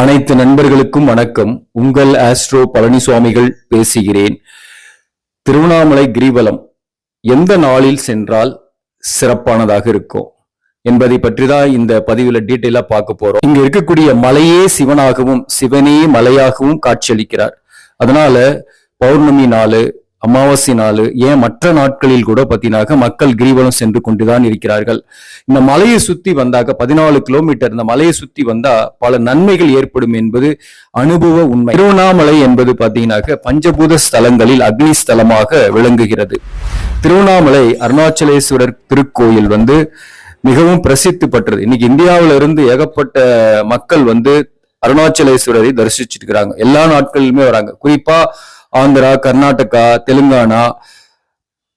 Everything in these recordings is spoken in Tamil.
அனைத்து நண்பர்களுக்கும் வணக்கம். உங்கள் ஆஸ்ட்ரோ பழனிசுவாமிகள் பேசுகிறேன். திருவண்ணாமலை கிரிவலம் எந்த நாளில் சென்றால் சிறப்பானதாக இருக்கும்? என்பதை பற்றி தான் இந்த பதிவில் டீட்டெயிலா பார்க்க போறோம். இங்க இருக்கக்கூடிய மலையே சிவனாகவும் சிவனே மலையாகவும் காட்சியளிக்கிறார். அதனால பௌர்ணமி நாள் அமாவாசை நாள் ஏன் மற்ற நாட்களில் கூட பார்த்தீங்கன்னாக்க மக்கள் கிரிவலம் சென்று கொண்டுதான் இருக்கிறார்கள். இந்த மலையை சுத்தி வந்தாக்க பதினாலு கிலோமீட்டர் இந்த மலையை சுத்தி வந்தா பல நன்மைகள் ஏற்படும் என்பது அனுபவ உண்மை. திருவண்ணாமலை என்பது பார்த்தீங்கன்னாக்க பஞ்சபூத ஸ்தலங்களில் அக்னி ஸ்தலமாக விளங்குகிறது. திருவண்ணாமலை அருணாச்சலேஸ்வரர் திருக்கோயில் வந்து மிகவும் பிரசித்தி பெற்றது. இன்னைக்கு இந்தியாவில இருந்து ஏகப்பட்ட மக்கள் வந்து அருணாச்சலேஸ்வரரை தரிசிச்சுட்டு இருக்கிறாங்க எல்லா நாட்களிலுமே வராங்க. குறிப்பா ஆந்திரா கர்நாடகா தெலுங்கானா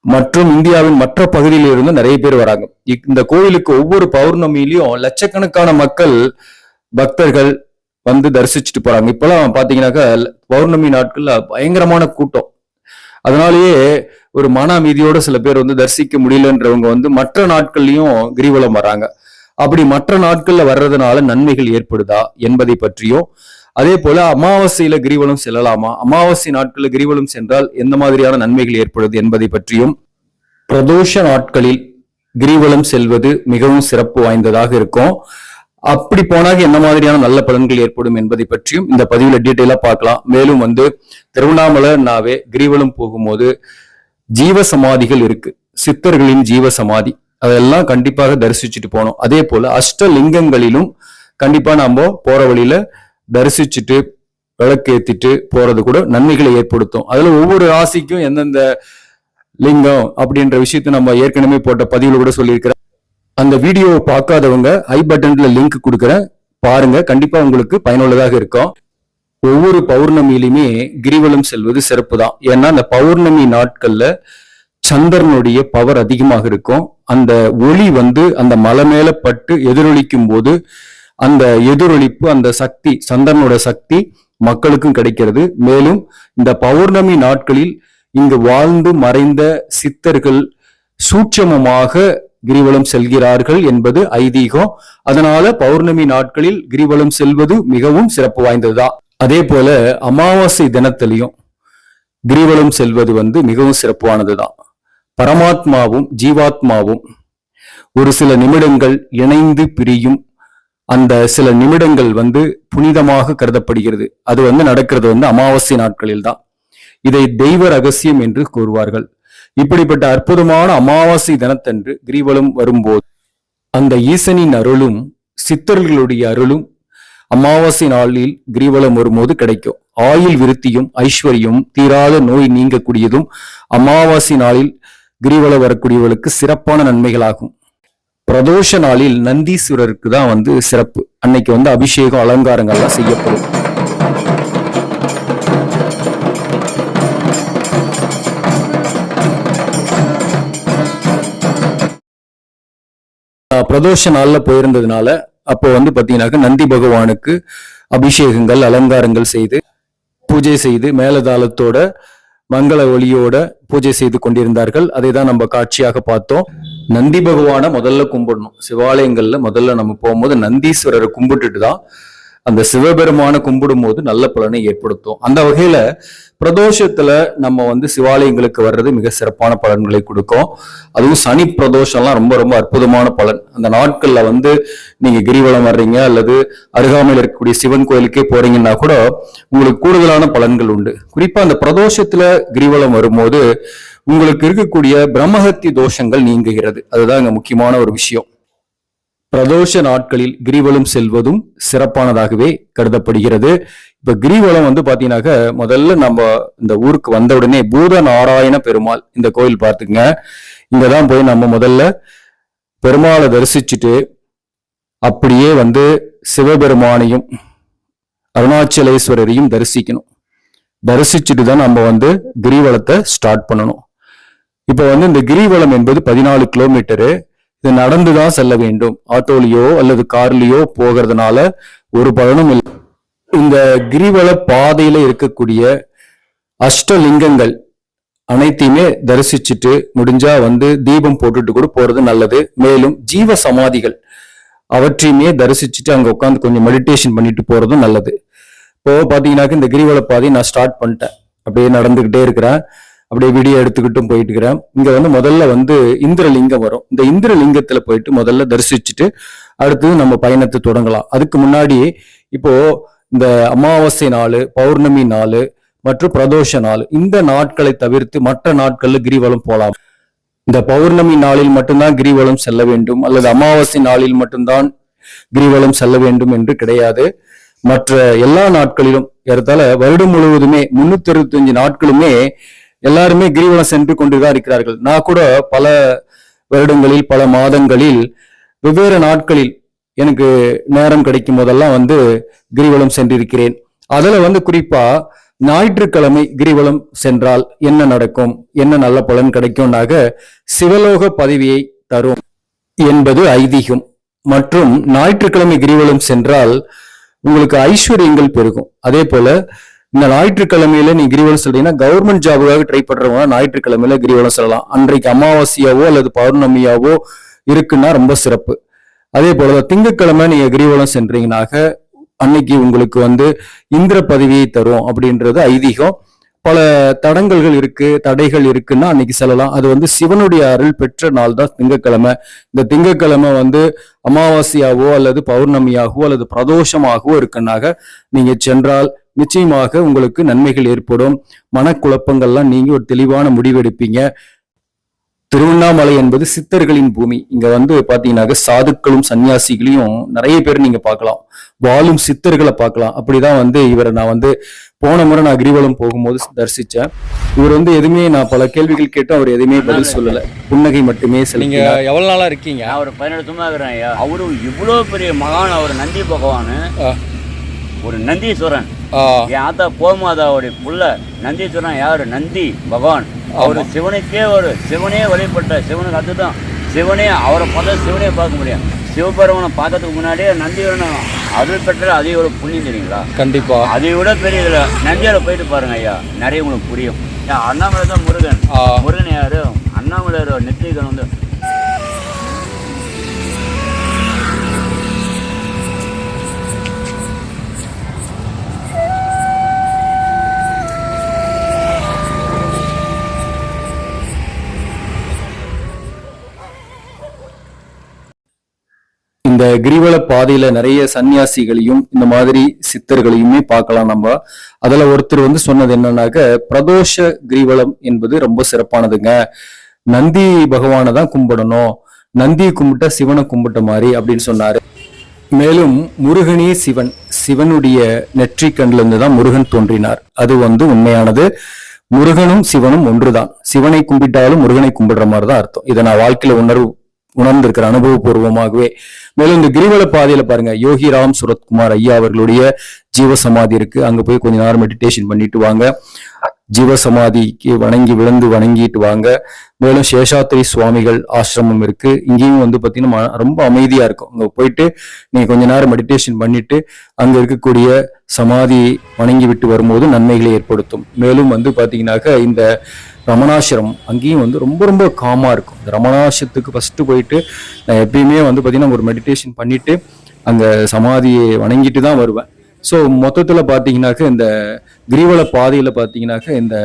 மற்றும் இந்தியாவின் மற்ற பகுதியிலிருந்து நிறைய பேர் வராங்க. இக்- இந்த கோயிலுக்கு ஒவ்வொரு பௌர்ணமியிலையும் லட்சக்கணக்கான மக்கள் பக்தர்கள் வந்து தரிசிச்சுட்டு போறாங்க. இப்பெல்லாம் பாத்தீங்கன்னாக்கா பௌர்ணமி நாட்கள்ல பயங்கரமான கூட்டம். அதனாலேயே ஒரு மன அமைதியோட சில பேர் வந்து தரிசிக்க முடியலன்றவங்க வந்து மற்ற நாட்கள்லயும் கிரிவலம் வராங்க. அப்படி மற்ற நாட்கள்ல வர்றதுனால நன்மைகள் ஏற்படுதா என்பதை பற்றியும் அதே போல அமாவாசையில கிரிவலம் செல்லலாமா? அமாவாசை நாட்கள்ல கிரிவலம் சென்றால் எந்த மாதிரியான நன்மைகள் ஏற்படுது என்பதை பற்றியும் பிரதோஷ நாட்களில் கிரிவலம் செல்வது மிகவும் சிறப்பு வாய்ந்ததாக இருக்கும். அப்படி போனாக என்ன மாதிரியான நல்ல பலன்கள் ஏற்படும் என்பதை பற்றியும் இந்த பதிவுல டீட்டெயிலா பார்க்கலாம். மேலும் வந்து திருவண்ணாமலைனாவே கிரிவலம் போகும்போது ஜீவ சமாதிகள் இருக்கு. சித்தர்களின் ஜீவ சமாதி அதெல்லாம் கண்டிப்பாக தரிசிச்சுட்டு போனோம் அதே போல அஷ்டலிங்கங்களிலும் கண்டிப்பா நாம போற வழியில தரிசிச்சுட்டு விளக்கேத்திட்டு போறது கூட நன்மைகளை ஏற்படுத்தும். அதுல ஒவ்வொரு ராசிக்கும் எந்தெந்த லிங்கம் அப்படின்ற விஷயத்த நம்ம ஏற்கனவே போட்ட பதிவில் கூட சொல்லியிருக்கிறேன். அந்த வீடியோவை பார்க்காதவங்க ஐ பட்டன்ல லிங்க் கொடுக்குறேன். பாருங்க கண்டிப்பா உங்களுக்கு பயனுள்ளதாக இருக்கும். ஒவ்வொரு பௌர்ணமியிலுமே கிரிவலம் செல்வது சிறப்பு தான். ஏன்னா அந்த பௌர்ணமி நாட்கள்ல சந்திரனுடைய பவர் அதிகமாக இருக்கும். அந்த ஒளி வந்து அந்த மலை மேல பட்டு எதிரொலிக்கும் போது அந்த எதிரொலிப்பு அந்த சக்தி சந்திரனோட சக்தி மக்களுக்கும் கிடைக்கிறது. மேலும் இந்த பௌர்ணமி நாட்களில் இங்கு வாழ்ந்து மறைந்த சித்தர்கள் சூட்சமமாக கிரிவலம் செல்கிறார்கள் என்பது ஐதீகம். அதனால பௌர்ணமி நாட்களில் கிரிவலம் செல்வது மிகவும் சிறப்பு வாய்ந்ததுதான் அதே போல அமாவாசை தினத்திலையும் கிரிவலம் செல்வது வந்து மிகவும் சிறப்பானதுதான். பரமாத்மாவும் ஜீவாத்மாவும் ஒரு சில நிமிடங்கள் இணைந்து பிரியும் அந்த சில நிமிடங்கள் வந்து புனிதமாக கருதப்படுகிறது. அது வந்து நடக்கிறது வந்து அமாவாசை நாட்களில் தான் இதை தெய்வ ரகசியம் என்று கூறுவார்கள். இப்படிப்பட்ட அற்புதமான அமாவாசை தினத்தன்று கிரிவலம் வரும்போது அந்த ஈசனின் அருளும் சித்தர்களுடைய அருளும் அமாவாசை நாளில் கிரிவலம் வரும்போது கிடைக்கும். ஆயுள் விருத்தியும் ஐஸ்வர்யம் தீராத நோய் நீங்கக்கூடியதும் அமாவாசை நாளில் கிரிவலம் வரக்கூடியவர்களுக்கு சிறப்பான நன்மைகளாகும். பிரதோஷ நாளில் நந்தீஸ்வரருக்கு தான் வந்து சிறப்பு. அன்னைக்கு வந்து அபிஷேகம் அலங்காரங்கள்லாம் செய்யப்படும். ஆஹ் பிரதோஷ நாள்ல போயிருந்ததுனால அப்போ வந்து பார்த்தீங்கன்னாக்க நந்தி பகவானுக்கு அபிஷேகங்கள் அலங்காரங்கள் செய்து பூஜை செய்து மேலதாளத்தோட மங்கள ஒளியோட பூஜை செய்து கொண்டிருந்தார்கள். அதை தான் நம்ம காட்சியாக பார்த்தோம். நந்தி பகவானை முதல்ல கும்பிடணும். சிவாலயங்கள்ல முதல்ல நம்ம போகும்போது நந்தீஸ்வரரை கும்பிட்டுட்டு தான் அந்த சிவபெருமானை கும்பிடும் போது நல்ல பலனை ஏற்படுத்தும். அந்த வகையில பிரதோஷத்துல நம்ம வந்து சிவாலயங்களுக்கு வர்றது மிக சிறப்பான பலன்களை கொடுக்கும். அதுவும் சனி பிரதோஷம்லாம் ரொம்ப ரொம்ப அற்புதமான பலன். அந்த நாட்கள்ல வந்து நீங்க கிரிவலம் வர்றீங்க அல்லது அருகாமையில் இருக்கக்கூடிய சிவன் கோயிலுக்கே போறீங்கன்னா கூட உங்களுக்கு கூடுதலான பலன்கள் உண்டு. குறிப்பா அந்த பிரதோஷத்துல கிரிவலம் வரும்போது உங்களுக்கு இருக்கக்கூடிய பிரம்மஹத்தி தோஷங்கள் நீங்குகிறது. அதுதான் இங்க முக்கியமான ஒரு விஷயம். பிரதோஷ நாட்களில் கிரிவலம் செல்வதும் சிறப்பானதாகவே கருதப்படுகிறது. இப்ப கிரிவலம் வந்து பாத்தீங்கன்னாக்க முதல்ல நம்ம இந்த ஊருக்கு வந்த உடனே பூத நாராயண பெருமாள் இந்த கோயில் பார்த்துங்க இங்கதான் போய் நம்ம முதல்ல பெருமாளை தரிசிச்சுட்டு அப்படியே வந்து சிவபெருமானையும் அருணாச்சலேஸ்வரரையும் தரிசிக்கணும். தரிசிச்சுட்டு தான் நம்ம வந்து கிரிவலத்தை ஸ்டார்ட் பண்ணணும். இப்போ வந்து இந்த கிரிவலம் என்பது பதினாலு கிலோமீட்டரு. இது நடந்துதான் செல்ல வேண்டும். ஆட்டோலையோ அல்லது கார்லயோ போகிறதுனால ஒரு பலனும் இல்லை. இந்த கிரிவல பாதையில இருக்கக்கூடிய அஷ்டலிங்கங்கள் அனைத்தையுமே தரிசிச்சுட்டு முடிஞ்சா வந்து தீபம் போட்டுட்டு கூட போறது நல்லது. மேலும் ஜீவ சமாதிகள் அவற்றையுமே தரிசிச்சுட்டு அங்க உட்காந்து கொஞ்சம் மெடிடேஷன் பண்ணிட்டு போறதும் நல்லது. இப்போ பாத்தீங்கன்னாக்க இந்த கிரிவல பாதையை நான் ஸ்டார்ட் பண்ணிட்டேன். அப்படியே நடந்துகிட்டே இருக்கிறேன். அப்படியே வீடியோ எடுத்துக்கிட்டும் போயிட்டு இருக்கிறேன் இங்க வந்து முதல்ல வந்து இந்திரலிங்கம் வரும். இந்த இந்திரலிங்கத்துல போயிட்டு முதல்ல தரிசிச்சுட்டு அடுத்தது நம்ம பயணத்தை தொடங்கலாம். அதுக்கு முன்னாடி இப்போ இந்த அமாவாசை நாள் பௌர்ணமி நாள் மற்றும் பிரதோஷ நாள் இந்த நாட்களை தவிர்த்து மற்ற நாட்கள்ல கிரிவலம் போகலாம் இந்த பௌர்ணமி நாளில் மட்டும்தான் கிரிவலம் செல்ல வேண்டும். அல்லது அமாவாசை நாளில் மட்டும்தான் கிரிவலம் செல்ல வேண்டும் என்று கிடையாது. மற்ற எல்லா நாட்களிலும் ஏறத்தால வருடம் முழுவதுமே முன்னூத்தி அறுபத்தஞ்சு நாட்களுமே எல்லாருமே கிரிவலம் சென்று கொண்டுதான் இருக்கிறார்கள். நான் கூட பல வருடங்களில் பல மாதங்களில் வெவ்வேறு நாட்களில் எனக்கு நேரம் கிடைக்கும் போதெல்லாம் வந்து கிரிவலம் சென்றிருக்கிறேன். அதுல வந்து குறிப்பா ஞாயிற்றுக்கிழமை கிரிவலம் சென்றால் என்ன நடக்கும் என்ன நல்ல பலன் கிடைக்கும்னாக சிவலோக பதவியை தரும் என்பது ஐதீகம். மற்றும் ஞாயிற்றுக்கிழமை கிரிவலம் சென்றால் உங்களுக்கு ஐஸ்வர்யங்கள் பெருகும். அதே போல இந்த ஞாயிற்றுக்கிழமையில நீ கிரிவலம் செல்றீங்கன்னா கவர்மெண்ட் ஜாபுக்காக ட்ரை பண்றவங்க ஞாயிற்றுக்கிழமையில கிரிவலம் செல்லலாம். அன்றைக்கு அமாவாசையாவோ அல்லது பௌர்ணமியாவோ இருக்குன்னா ரொம்ப சிறப்பு. அதே போல திங்கக்கிழமை நீங்க கிரிவலம் சென்றீங்கனாக அன்னைக்கு உங்களுக்கு வந்து இந்திர பதவியை தரும் அப்படின்றது ஐதீகம். பல தடங்கல்கள் இருக்கு தடைகள் இருக்குன்னா அன்னைக்கு செல்லலாம். அது வந்து சிவனுடைய அருள் பெற்ற நாள் தான் திங்கட்கிழமை. இந்த திங்கட்கிழமை வந்து அமாவாசையாகவோ அல்லது பௌர்ணமியாகவோ அல்லது பிரதோஷமாகவோ இருக்குன்னாக நீங்க சென்றால் நிச்சயமாக உங்களுக்கு நன்மைகள் ஏற்படும். மனக்குழப்பங்கள்லாம் நீங்க ஒரு தெளிவான முடிவெடுப்பீங்க. திருவண்ணாமலை என்பது சித்தர்களின் பூமி. இங்க வந்து பாத்தீங்கன்னாக்க சாதுக்களும் சன்னியாசிகளையும் நிறைய பேர் நீங்க பார்க்கலாம். வாழும் சித்தர்களை பார்க்கலாம். அப்படிதான் வந்து இவரை நான் வந்து போன முறை நான் கிரிவலம் போகும்போது தரிசிச்சேன். இவர் வந்து எதுவுமே நான் பல கேள்விகள் கேட்டு அவர் எதுவுமே பதில் சொல்லல. புன்னகை மட்டுமே நீங்க எவ்வளவு நாளா இருக்கீங்க? நான் ஒரு பதினெட்டு சும்மா இருக்கிறேன் ஐயா. அவரு இவ்வளோ பெரிய மகான் அவர் நந்தி பகவான். ஒரு நந்தீஸ்வரன். என் ஆத்தா கோமாதாவுடைய புள்ள நந்தீஸ்வரன் யாரு? நந்தி பகவான். அவர் சிவனுக்கே ஒரு சிவனே வழிபட்ட சிவனுக்கு அதுதான் சிவனே அவரை பார்த்தா சிவனே பார்க்க முடியும். சிவபெருமனை பார்க்கறதுக்கு முன்னாடியே நந்திவரனை அருள் பெற்ற அதே ஒரு புண்ணியம் தெரியுங்களா? கண்டிப்பா. அதை விட பெரிய இதுல நந்தியால போயிட்டு பாருங்க ஐயா. நிறைய உங்களுக்கு புரியும். அண்ணாமலை தான் முருகன். முருகன் யாரு? அண்ணாமலையார் நெத்திகன் வந்து கிரிவல பாதையில நிறைய சன்னியாசிகளையும் இந்த மாதிரி சித்தர்களையுமே பார்க்கலாம் நம்ம. அதுல ஒருத்தர் வந்து சொன்னது என்னன்னாக்க பிரதோஷ கிரிவலம் என்பது ரொம்ப சிறப்பானதுங்க. நந்தி பகவானை தான் கும்பிடணும். நந்தியை கும்பிட்டா சிவனை கும்பிட்ட மாதிரி அப்படின்னு சொன்னாரு. மேலும் முருகனே சிவன் சிவனுடைய நெற்றி கண்ல தான் முருகன் தோன்றினார். அது வந்து உண்மையானது. முருகனும் சிவனும் ஒன்றுதான். சிவனை கும்பிட்டாலும் முருகனை கும்பிடுற மாதிரி தான் அர்த்தம். இதை நான் வாழ்க்கையில உணர்வு உணர்ந்திருக்கிற அனுபவபூர்வமாகவே. மேலும் இந்த கிரிவல பாதையில பாருங்க யோகிராம் சுரத்குமார் ஐயா அவர்களுடைய ஜீவசமாதி இருக்கு. அங்க போய் கொஞ்ச நேரம் மெடிடேஷன் பண்ணிட்டு வாங்க. ஜீவசமாதிக்கு வணங்கி விழுந்து வணங்கிட்டு வாங்க. மேலும் சேஷாத்திரி சுவாமிகள் ஆசிரமம் இருக்கு. இங்கேயும் வந்து பார்த்தீங்கன்னா ரொம்ப அமைதியா இருக்கும். அங்க போயிட்டு நீங்க கொஞ்ச நேரம் மெடிடேஷன் பண்ணிட்டு அங்க இருக்கக்கூடிய சமாதி வணங்கி விட்டு வரும்போது நன்மைகளை ஏற்படுத்தும். மேலும் வந்து பாத்தீங்கன்னாக்க இந்த ரமணாசிரமம் அங்கேயும் வந்து ரொம்ப ரொம்ப காமாக இருக்கும். இந்த ரமணாசிரத்துக்கு ஃபஸ்ட்டு போயிட்டு நான் எப்பயுமே வந்து பார்த்திங்கன்னா ஒரு மெடிடேஷன் பண்ணிவிட்டு அங்கே சமாதியை வணங்கிட்டு தான் வருவேன். ஸோ மொத்தத்தில் பார்த்தீங்கன்னாக்க இந்த கிரிவல பாதையில் பார்த்தீங்கன்னாக்க இந்த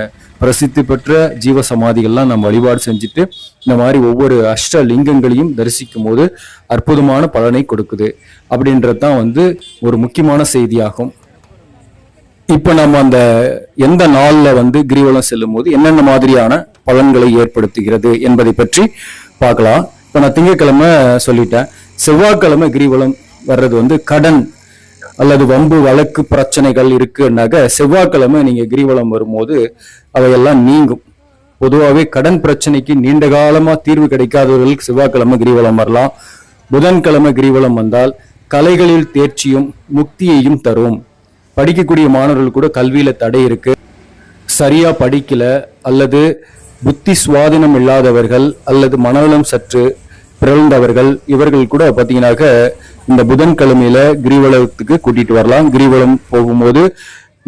பிரசித்தி பெற்ற ஜீவ சமாதிகள்லாம் நம்ம வழிபாடு செஞ்சுட்டு இந்த மாதிரி ஒவ்வொரு அஷ்ட லிங்கங்களையும் தரிசிக்கும் போது அற்புதமான பலனை கொடுக்குது. அப்படின்றது தான் வந்து ஒரு முக்கியமான செய்தியாகும். இப்போ நம்ம அந்த எந்த நாளில் வந்து கிரிவலம் செல்லும் போது என்னென்ன மாதிரியான பலன்களை ஏற்படுத்துகிறது என்பதை பற்றி பார்க்கலாம். இப்போ நான் திங்கட்கிழமை சொல்லிட்டேன். செவ்வாய்க்கிழமை கிரிவலம் வர்றது வந்து கடன் அல்லது வம்பு வழக்கு பிரச்சனைகள் இருக்குன்னாக்க செவ்வாய்க்கிழமை நீங்க கிரிவலம் வரும்போது அவையெல்லாம் நீங்கும். பொதுவாகவே கடன் பிரச்சனைக்கு நீண்ட காலமா தீர்வு கிடைக்காதவர்களுக்கு செவ்வாய்க்கிழமை கிரிவலம் வரலாம். புதன்கிழமை கிரிவலம் வந்தால் கலைகளில் தேர்ச்சியும் முக்தியையும் தரும். படிக்கக்கூடிய மாணவர்கள் கூட கல்வியில் தடை இருக்கு. சரியா படிக்கல அல்லது புத்தி சுவாதீனம் இல்லாதவர்கள் அல்லது மனநலம் சற்று பிறழ்ந்தவர்கள் இவர்கள் கூட பார்த்தீங்கன்னாக்க இந்த புதன்கிழமையில கிரிவலத்துக்கு கூட்டிட்டு வரலாம். கிரிவலம் போகும்போது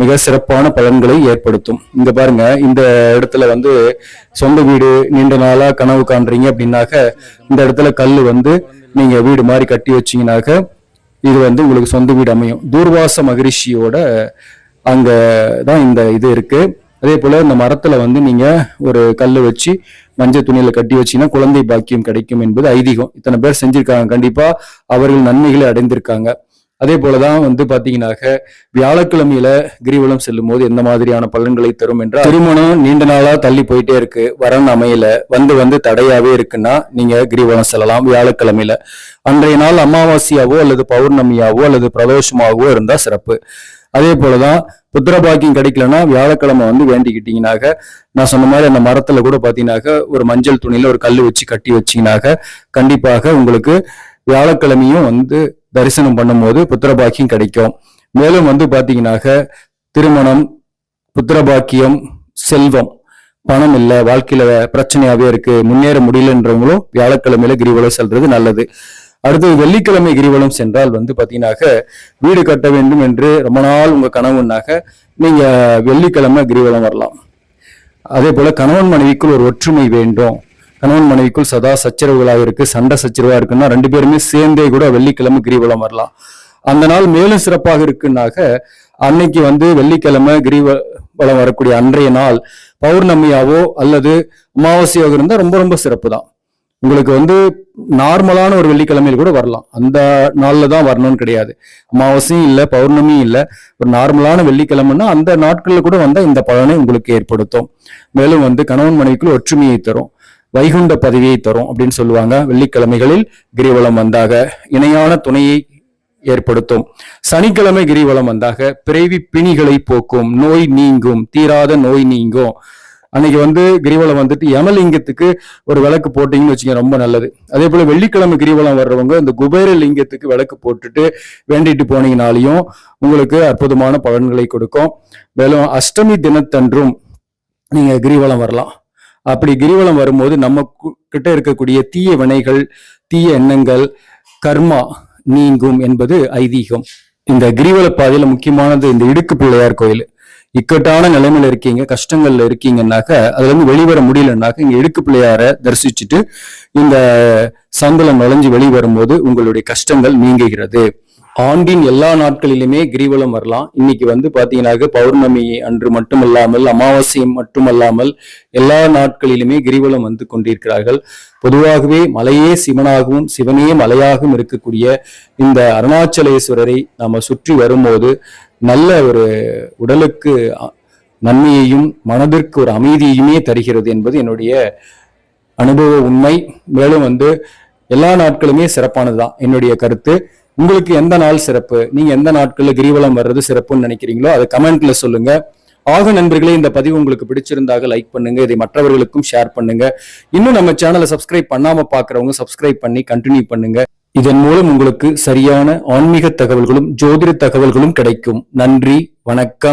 மிக சிறப்பான பலன்களை ஏற்படுத்தும். இங்க பாருங்க இந்த இடத்துல வந்து சொந்த வீடு நீண்ட நாளா கனவு காண்றீங்க அப்படின்னாக்க இந்த இடத்துல கல் வந்து நீங்க வீடு மாதிரி கட்டி வச்சீங்கன்னாக்க இது வந்து உங்களுக்கு சொந்த வீடு அமையும். தூர்வாச மகரிஷியோட அங்க தான் இந்த இது இருக்கு. அதே போல இந்த மரத்துல வந்து நீங்க ஒரு கல் வச்சு மஞ்சள் துணியில கட்டி வச்சீங்கன்னா குழந்தை பாக்கியம் கிடைக்கும் என்பது ஐதீகம். இத்தனை பேர் செஞ்சிருக்காங்க. கண்டிப்பா அவர்கள் நன்மைகளை அடைந்திருக்காங்க. அதே போலதான் வந்து பாத்தீங்கன்னாக்க வியாழக்கிழமையில கிரிவலம் செல்லும் போது எந்த மாதிரியான பலன்களை தரும் என்றால் திருமணம் நீண்ட நாளா தள்ளி போயிட்டே இருக்கு. வரன் அமையல. வந்து வந்து தடையாவே இருக்குன்னா நீங்க கிரிவலம் செல்லலாம். வியாழக்கிழமையில. அன்றைய நாள் அமாவாசையாவோ அல்லது பௌர்ணமியாவோ அல்லது பிரதோஷமாகவோ இருந்தா சிறப்பு. அதே போலதான் புத்திர பாக்கியம் கிடைக்கலன்னா வியாழக்கிழமை வந்து வேண்டிக்கிட்டீங்கன்னாக்க நான் சொன்ன மாதிரி அந்த மரத்துல கூட பாத்தீங்கன்னாக்க ஒரு மஞ்சள் துணியில ஒரு கல் வச்சு கட்டி வச்சீங்கன்னாக்க கண்டிப்பாக உங்களுக்கு வியாழக்கிழமையும் வந்து தரிசனம் பண்ணும்போது புத்திரபாக்கியம் கிடைக்கும். மேலும் வந்து பார்த்தீங்கன்னாக்க திருமணம் புத்திரபாக்கியம் செல்வம் பணம் இல்லை வாழ்க்கையில பிரச்சனையாவே இருக்கு முன்னேற முடியலன்றவங்களும் வியாழக்கிழமையில கிரிவலம் செல்றது நல்லது. அடுத்தது வெள்ளிக்கிழமை கிரிவலம் சென்றால் வந்து பார்த்தீங்கன்னாக்க வீடு கட்ட வேண்டும் என்று ரொம்ப நாள் உங்க கனவுனாக்க நீங்க வெள்ளிக்கிழமை கிரிவலம் வரலாம். அதே போல கணவன் மனைவிக்குள் ஒரு ஒற்றுமை வேண்டும். கணவன் மனைவிக்குள் சதா சச்சரவுகளாக இருக்கு சண்டை சச்சரவா இருக்குன்னா ரெண்டு பேருமே சேர்ந்தே கூட வெள்ளிக்கிழமை கிரிவலம் வரலாம். அந்த நாள் மேலும் சிறப்பாக இருக்குன்னாக்க அன்னைக்கு வந்து வெள்ளிக்கிழமை கிரிவலம் வரக்கூடிய அன்றைய நாள் பௌர்ணமியாவோ அல்லது அமாவாசையாக இருந்தா ரொம்ப ரொம்ப சிறப்பு தான் உங்களுக்கு வந்து நார்மலான ஒரு வெள்ளிக்கிழமையில் கூட வரலாம். அந்த நாள்ல தான் வரணும்னு கிடையாது. அமாவாசையும் இல்லை பௌர்ணமியும் இல்லை. ஒரு நார்மலான வெள்ளிக்கிழமைன்னா அந்த நாட்கள்ல கூட வந்தா இந்த பலனை உங்களுக்கு ஏற்படுத்தும். மேலும் வந்து கணவன் மனைவிக்குள் ஒற்றுமையை தரும். வைகுண்ட பதவியை தரும் அப்படின்னு சொல்லுவாங்க. வெள்ளிக்கிழமைகளில் கிரிவலம் வந்தாக இணையான துணையை ஏற்படுத்தும். சனிக்கிழமை கிரிவலம் வந்தாக பிறவி பிணிகளை போக்கும். நோய் நீங்கும். தீராத நோய் நீங்கும். அன்னைக்கு வந்து கிரிவலம் வந்துட்டு யமலிங்கத்துக்கு ஒரு விளக்கு போட்டீங்கன்னு வச்சுங்க ரொம்ப நல்லது. அதே போல வெள்ளிக்கிழமை கிரிவலம் வர்றவங்க இந்த குபேர லிங்கத்துக்கு விளக்கு போட்டுட்டு வேண்டிட்டு போனீங்கனாலையும் உங்களுக்கு அற்புதமான பலன்களை கொடுக்கும். மேலும் அஷ்டமி தினத்தன்றும் நீங்க கிரிவலம் வரலாம். அப்படி கிரிவலம் வரும்போது நம்ம கிட்ட இருக்கக்கூடிய தீய வினைகள் தீய எண்ணங்கள் கர்மா நீங்கும் என்பது ஐதீகம். இந்த கிரிவல பாதையில முக்கியமானது இந்த இடுக்கு பிள்ளையார் கோயில். இக்கட்டான நிலைமையில இருக்கீங்க கஷ்டங்கள்ல இருக்கீங்கன்னாக்க அதுல இருந்து வெளிவர முடியலன்னாக்க இங்க இடுக்கு பிள்ளையார தரிசிச்சுட்டு இந்த சந்தலம் நுழைஞ்சு வெளி வரும்போது உங்களுடைய கஷ்டங்கள் நீங்குகிறது. ஆண்டின் எல்லா நாட்களிலுமே கிரிவலம் வரலாம். இன்னைக்கு வந்து பாத்தீங்கன்னாக்க பௌர்ணமி அன்று மட்டுமல்லாமல் அமாவாசை மட்டுமல்லாமல் எல்லா நாட்களிலுமே கிரிவலம் வந்து கொண்டிருக்கிறார்கள். பொதுவாகவே மலையே சிவனாகவும் சிவனே மலையாகவும் இருக்கக்கூடிய இந்த அருணாச்சலேஸ்வரரை நாம சுற்றி வரும்போது நல்ல ஒரு உடலுக்கு நன்மையையும் மனதிற்கு ஒரு அமைதியையுமே தருகிறது என்பது என்னுடைய அனுபவ உண்மை. மேலும் வந்து எல்லா நாட்களுமே சிறப்பானதுதான். என்னுடைய கருத்து. உங்களுக்கு எந்த நாள் சிறப்பு? நீங்க எந்த நாட்கள்ல கிரிவலம் வர்றது சிறப்புன்னு நினைக்கிறீங்களோ அதை கமெண்ட்ல சொல்லுங்க. ஆக நண்பர்களே இந்த பதிவு உங்களுக்கு பிடிச்சிருந்தாக லைக் பண்ணுங்க. இதை மற்றவர்களுக்கும் ஷேர் பண்ணுங்க. இன்னும் நம்ம சேனலை சப்ஸ்கிரைப் பண்ணாம பாக்குறவங்க சப்ஸ்கிரைப் பண்ணி கண்டினியூ பண்ணுங்க. இதன் மூலம் உங்களுக்கு சரியான ஆன்மீக தகவல்களும் ஜோதிட தகவல்களும் கிடைக்கும். நன்றி வணக்கம்.